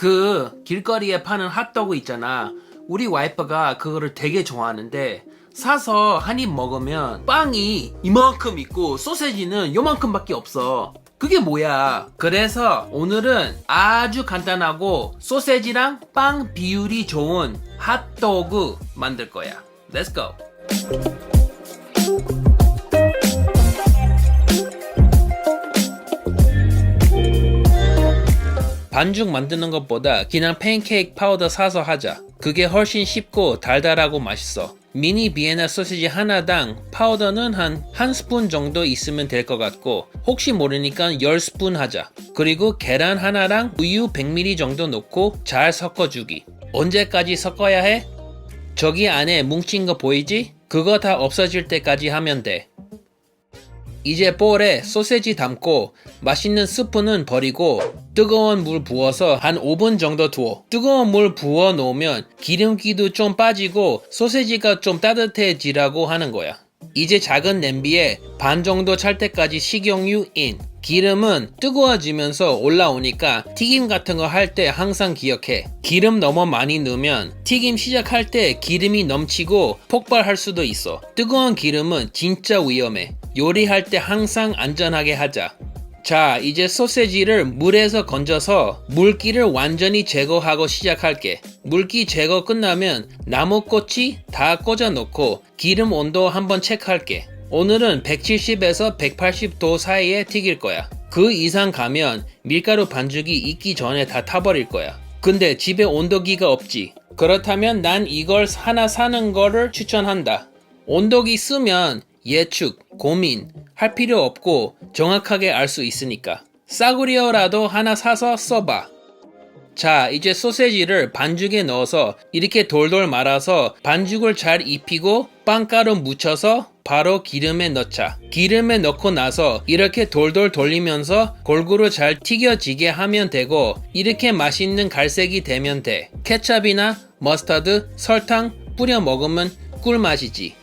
그 길거리에 파는 핫도그 있잖아. 우리 와이프가 그거를 되게 좋아하는데 사서 한 입 먹으면 빵이 이만큼 있고 소세지는 요만큼밖에 없어. 그게 뭐야? 그래서 오늘은 아주 간단하고 소세지랑 빵 비율이 좋은 핫도그 만들 거야. Let's go. 반죽 만드는 것보다 그냥 팬케이크 파우더 사서 하자. 그게 훨씬 쉽고 달달하고 맛있어. 미니 비에나 소시지 하나당 파우더는 한 한 스푼 정도 있으면 될 것 같고 혹시 모르니까 10스푼 하자. 그리고 계란 하나랑 우유 100ml 정도 넣고 잘 섞어주기. 언제까지 섞어야 해? 저기 안에 뭉친 거 보이지? 그거 다 없어질 때까지 하면 돼. 이제 볼에 소세지 담고 맛있는 스프는 버리고 뜨거운 물 부어서 한 5분 정도 두어. 뜨거운 물 부어 놓으면 기름기도 좀 빠지고 소세지가 좀 따뜻해지라고 하는 거야. 이제 작은 냄비에 반 정도 찰 때까지 식용유 인. 기름은 뜨거워지면서 올라오니까 튀김 같은 거 할 때 항상 기억해. 기름 너무 많이 넣으면 튀김 시작할 때 기름이 넘치고 폭발할 수도 있어. 뜨거운 기름은 진짜 위험해. 요리할 때 항상 안전하게 하자. 자, 이제 소세지를 물에서 건져서 물기를 완전히 제거하고 시작할게. 물기 제거 끝나면 나무꽃이 다 꽂아 놓고 기름 온도 한번 체크할게. 오늘은 170에서 180도 사이에 튀길 거야. 그 이상 가면 밀가루 반죽이 익기 전에 다 타버릴 거야. 근데 집에 온도기가 없지. 그렇다면 난 이걸 하나 사는 거를 추천한다. 온도기 쓰면 예측, 고민 할 필요 없고 정확하게 알 수 있으니까. 싸구려라도 하나 사서 써봐. 자, 이제 소세지를 반죽에 넣어서 이렇게 돌돌 말아서 반죽을 잘 입히고 빵가루 묻혀서 바로 기름에 넣자. 기름에 넣고 나서 이렇게 돌돌 돌리면서 골고루 잘 튀겨지게 하면 되고 이렇게 맛있는 갈색이 되면 돼. 케찹이나 머스타드, 설탕 뿌려 먹으면 꿀맛이지.